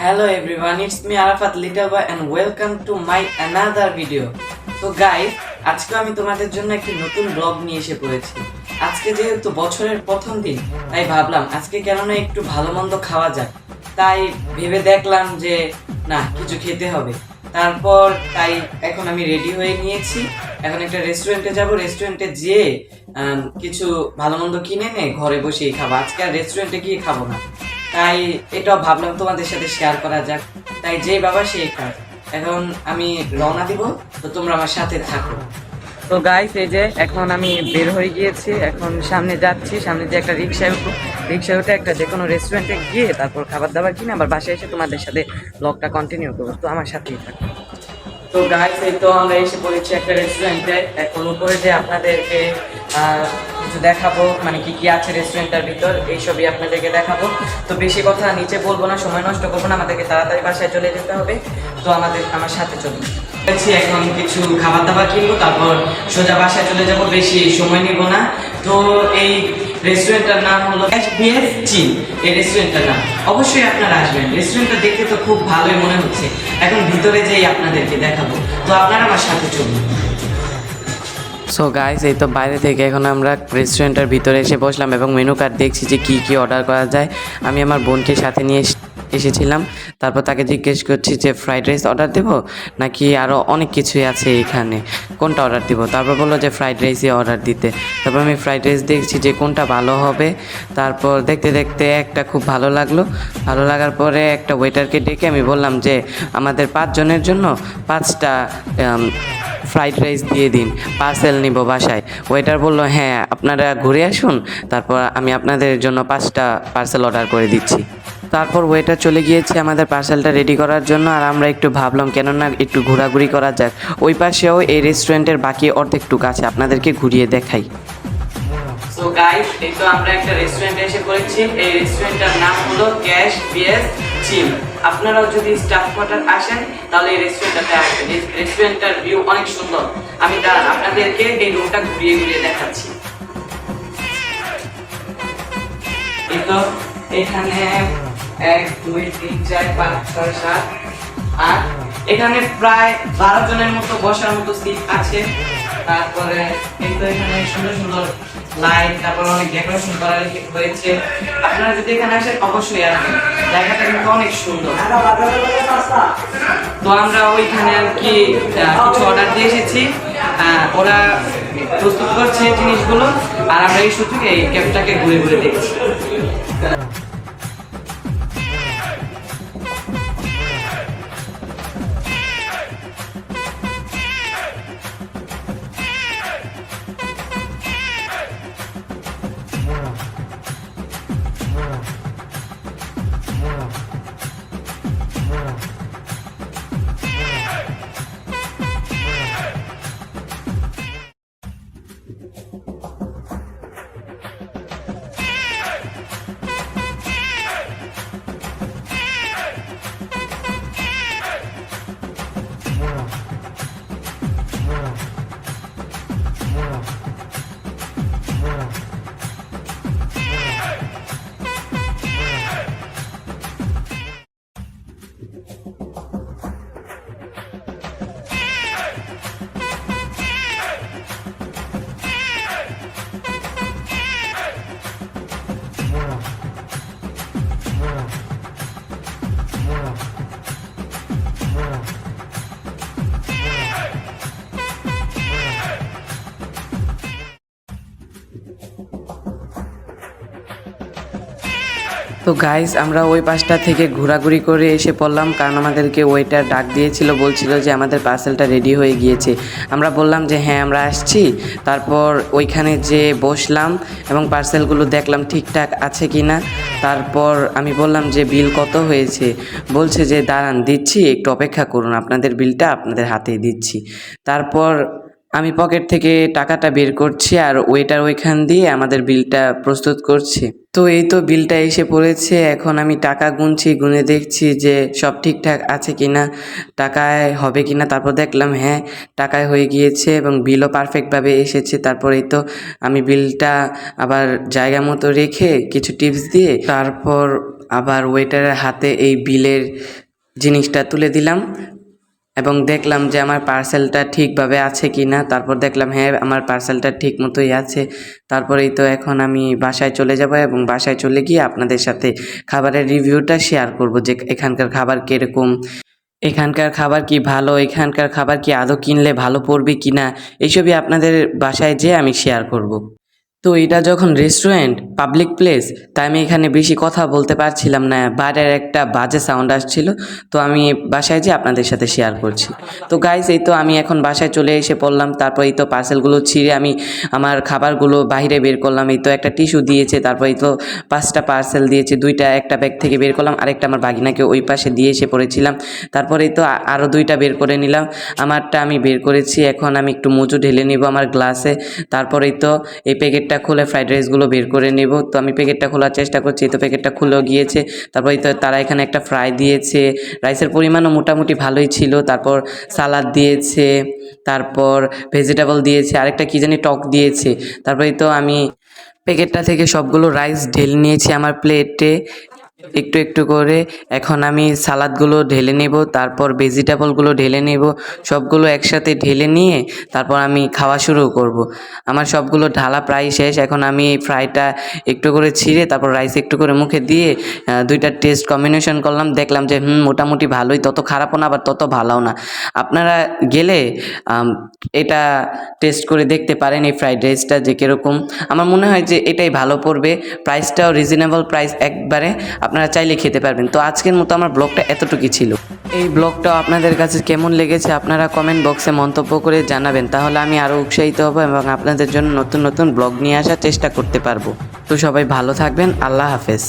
Hello everyone, it's me Arafat Boy and welcome to my another video. তো guys আজকে আমি তোমাদের জন্য একটি নতুন ব্লগ নিয়ে এসে পড়েছি। আজকে যেহেতু বছরের প্রথম দিন তাই ভাবলাম আজকে কেননা একটু ভালো মন্দ খাওয়া যাক। তাই ভেবে দেখলাম যে না কিছু খেতে হবে। তারপর তাই এখন আমি রেডি হয়ে নিয়েছি। এখন একটা রেস্টুরেন্টে যাব। রেস্টুরেন্টে যেয়ে কিছু ভালো মন্দ কিনে নে ঘরে বসেই খাব। আজকে আর রেস্টুরেন্টে গিয়ে খাব না। তাই এটাও ভাবলাম তোমাদের সাথে শেয়ার করা যাক। তাই যে বাবা সেই কাজ এখন আমি রওনা দিব, তো তোমরা আমার সাথে থাকো। তো গাইস এই যে এখন আমি বের হয়ে গিয়েছি, এখন সামনে যাচ্ছি, সামনে যে একটা রিক্সায় রিক্সায় উঠে একটা যে কোনো রেস্টুরেন্টে গিয়ে তারপর খাবার দাবার কিনে আবার বাসায় এসে তোমাদের সাথে ব্লগটা কন্টিনিউ করব। তো আমার সাথেই থাকো। তো গাইস এই তো আমরা এসে পড়েছি একটা রেস্টুরেন্টে এখন উপরে যে আপনাদেরকে কিছু দেখাবো মানে কি কি আছে রেস্টুরেন্টের ভিতর এইসবই আপনাদেরকে দেখাবো। তো বেশি কথা নিচে বলব না, সময় নষ্ট করব না, আমাদেরকে তাড়াতাড়ি বাসায় চলে যেতে হবে। তো আমাদের, আমার সাথে চলুন। বলছি, এখন কিছু খাবার দাবার কিনবো, তারপর সোজা বাসায় চলে যাব, বেশি সময় নিব না। তো এই রেস্টুরেন্টটার নাম হলো বিএস চীন এই রেস্টুরেন্টটার নাম। অবশ্যই আপনারা আসবেন। রেস্টুরেন্টটা দেখতে তো খুব ভালোই মনে হচ্ছে। এখন ভিতরে যেই আপনাদেরকে দেখাবো। তো আপনারা আমার সাথে চলুন। সো গাইস এই তো বাইরে থেকে এখন আমরা রেস্টুরেন্টের ভিতরে এসে বসলাম এবং মেনু কার্ড দেখছি যে কী কী অর্ডার করা যায়। আমি আমার বোনকে সাথে নিয়ে এসেছিলাম। তারপর তাকে জিজ্ঞেস করছি যে, ফ্রাইড রাইস অর্ডার দেবো? নাকি আরও অনেক কিছুই আছে এখানে? কোনটা অর্ডার দিব? তারপর বলল যে, ফ্রাইড রাইসই অর্ডার দিতে। তারপর আমি ফ্রাইড রাইস দেখছি যে, কোনটা ভালো হবে। তারপর দেখতে দেখতে একটা খুব ভালো লাগল। ভালো লাগার পরে একটা ওয়েটারকে ডেকে আমি বললাম যে, আমাদের পাঁচজনের জন্য পাঁচটা ফ্রাইড রাইস দিয়ে দিন। পার্সেল নিব বাসায়। ওয়েটার বলল হ্যাঁ আপনারা ঘুরে আসুন। তারপর আমি আপনাদের জন্য পাঁচটা পার্সেল অর্ডার করে দিচ্ছি। তারপর ওয়েটার চলে গিয়েছে আমাদের পার্সেলটা রেডি করার জন্য, আর আমরা একটু ভাবলাম, কেননা একটু ঘোরাঘুরি করা যাক। ওই পাশেও এই রেস্টুরেন্টের বাকি অর্ধেকটুকু আছে, আপনাদেরকে ঘুরিয়ে দেখাই। গাইস এই তো আমরা একটা রেস্টুরেন্টে এসে পড়েছি। এই নাম হলো ক্যাশ বিএস চিম আপনারাও যদি স্টাফ কোয়ার্টার আসেন, তাহলে এই রেস্টুরেন্টটাতে আসবেন। রেস্টুরেন্টটার ভিউ অনেক সুন্দর। আমি দাঁড়ান, আপনাদেরকে এই রুমটা ঘুরিয়ে ঘুরিয়ে দেখাচ্ছি। এই তো, এখানে এক, দুই, তিন, চার, পাঁচ, ছয়, সাত, আট। এখানে প্রায় বারো জনের মতো বসার মতো সিট আছে। তারপরে এই তো এখানে সুন্দর সুন্দর লাইট তারপর অনেক ডেকোরেশন করা হয়েছে। আপনারা যদি এখানে আসেন, অবশ্যই আসবেন। জায়গাটা কিন্তু অনেক সুন্দর। তো আমরা ওইখানে আর কি কিছু অর্ডার দিয়ে এসেছি। ওরা প্রস্তুত করছে জিনিসগুলো। আর আমরা এই সুযোগে এই ক্যাবটাকে ঘুরে ঘুরে দেখছি। তো গাইজ আমরা ওই পাশটা থেকে ঘোরাঘুরি করে এসে পড়লাম, কারণ আমাদেরকে ওইটার ডাক দিয়েছিল, বলছিল যে আমাদের পার্সেলটা রেডি হয়ে গিয়েছে। আমরা বললাম যে হ্যাঁ আমরা আসছি। তারপর ওইখানে যে বসলাম এবং পার্সেলগুলো দেখলাম ঠিকঠাক আছে কি না তারপর আমি বললাম যে, বিল কত হয়েছে? বলছে যে, দাঁড়ান, দিচ্ছি, একটু অপেক্ষা করুন, আপনাদের বিলটা আপনাদের হাতে দিচ্ছি। তারপর আমি পকেট থেকে টাকাটা বের করছি আর ওয়েটার ওইখান দিয়ে আমাদের বিলটা প্রস্তুত করছে। তো এই তো বিলটা এসে পড়েছে, এখন আমি টাকা গুনছি, গুনে দেখছি যে সব ঠিকঠাক আছে কিনা, টাকায় হবে কিনা, তারপর দেখলাম হ্যাঁ টাকায় হয়ে গিয়েছে এবং বিলও পারফেক্টভাবে এসেছে। তারপর এই তো আমি বিলটা আবার জায়গা মতো রেখে কিছু টিপস দিয়ে তারপর আবার ওয়েটারের হাতে এই বিলের জিনিসটা তুলে দিলাম। এবং দেখলাম যে আমার পার্সেলটা ঠিকভাবে আছে কি না তারপর দেখলাম হ্যাঁ আমার পার্সেলটা ঠিক মতোই আছে। তারপরেই তো এখন আমি বাসায় চলে যাব এবং বাসায় চলে গিয়ে আপনাদের সাথে খাবারের রিভিউটা শেয়ার করব যে এখানকার খাবার কীরকম, এখানকার খাবার কি ভালো, এখানকার খাবার কি আদৌ কিনলে ভালো পড়বে কি না এইসবই আপনাদের বাসায় যেয়ে আমি শেয়ার করব। তো এটা যখন রেস্টুরেন্ট পাবলিক প্লেস তাই আমি এখানে বেশি কথা বলতে পারছিলাম না। বাইরের একটা বাজে সাউন্ড আসছিল, তো আমি বাসায় যেয়ে আপনাদের সাথে শেয়ার করছি। তো গাইস এই তো আমি এখন বাসায় চলে এসে পড়লাম, তারপর এই তো পার্সেলগুলো ছিঁড়ে আমি আমার খাবারগুলো বাইরে বের করলাম, এই তো একটা টিস্যু দিয়েছে, তারপর এই তো পাঁচটা পার্সেল দিয়েছে, দুইটা একটা ব্যাগ থেকে বের করলাম, আরেকটা আমার বাগিনাকে ওই পাশে দিয়ে এসে পড়েছিলাম। তারপরে তো আরও দুইটা বের করে নিলাম, আমারটা আমি বের করেছি, এখন আমি একটু মজু ঢেলে নিব আমার গ্লাসে তারপরেই তো এই প্যাকেটটা খুলে ফ্রাইড রাইসগুলো বের করে নেব। তো আমি প্যাকেটটা খোলার চেষ্টা করছি, তো প্যাকেটটা খুলেও গিয়েছে। তারপর তো তারা এখানে একটা ফ্রাই দিয়েছে। রাইসের পরিমাণও মোটামুটি ভালোই ছিল। তারপর সালাদ দিয়েছে, তারপর ভেজিটেবল দিয়েছে, আরেকটা কী জানি টক দিয়েছে। তারপরে তো আমি প্যাকেটটা থেকে সবগুলো রাইস ঢেলে নিয়েছি আমার প্লেটে একটু একটু করে। এখন আমি সালাদগুলো ঢেলে নেব, তারপর ভেজিটেবলগুলো ঢেলে নেব। সবগুলো একসাথে ঢেলে নিয়ে তারপর আমি খাওয়া শুরু করব। আমার সবগুলো ঢালা প্রায় শেষ। এখন আমি এই ফ্রাইটা একটু করে ছিঁড়ে, তারপর রাইস একটু করে মুখে দিয়ে দুইটা টেস্ট কম্বিনেশন করলাম। দেখলাম যে, হুম, মোটামুটি ভালোই। তত খারাপও না, আবার তত ভালোও না। আপনারা গেলে এটা টেস্ট করে দেখতে পারেন এই ফ্রাইড রাইসটা যে কীরকম। আমার মনে হয় যে এটাই ভালো পড়বে। প্রাইসটাও রিজনেবল প্রাইস একবারে। আপনারা চাইলে খেতে পারবেন। তো আজকের মতো আমার ব্লগটা এতটুকুই ছিল। এই ব্লগটা আপনাদের কাছে কেমন লেগেছে আপনারা কমেন্ট বক্সে মন্তব্য করে জানাবেন। তাহলে আমি আরও উৎসাহিত হব এবং আপনাদের জন্য নতুন নতুন ব্লগ নিয়ে আসার চেষ্টা করতে পারব। তো সবাই ভালো থাকবেন। আল্লাহ হাফেজ।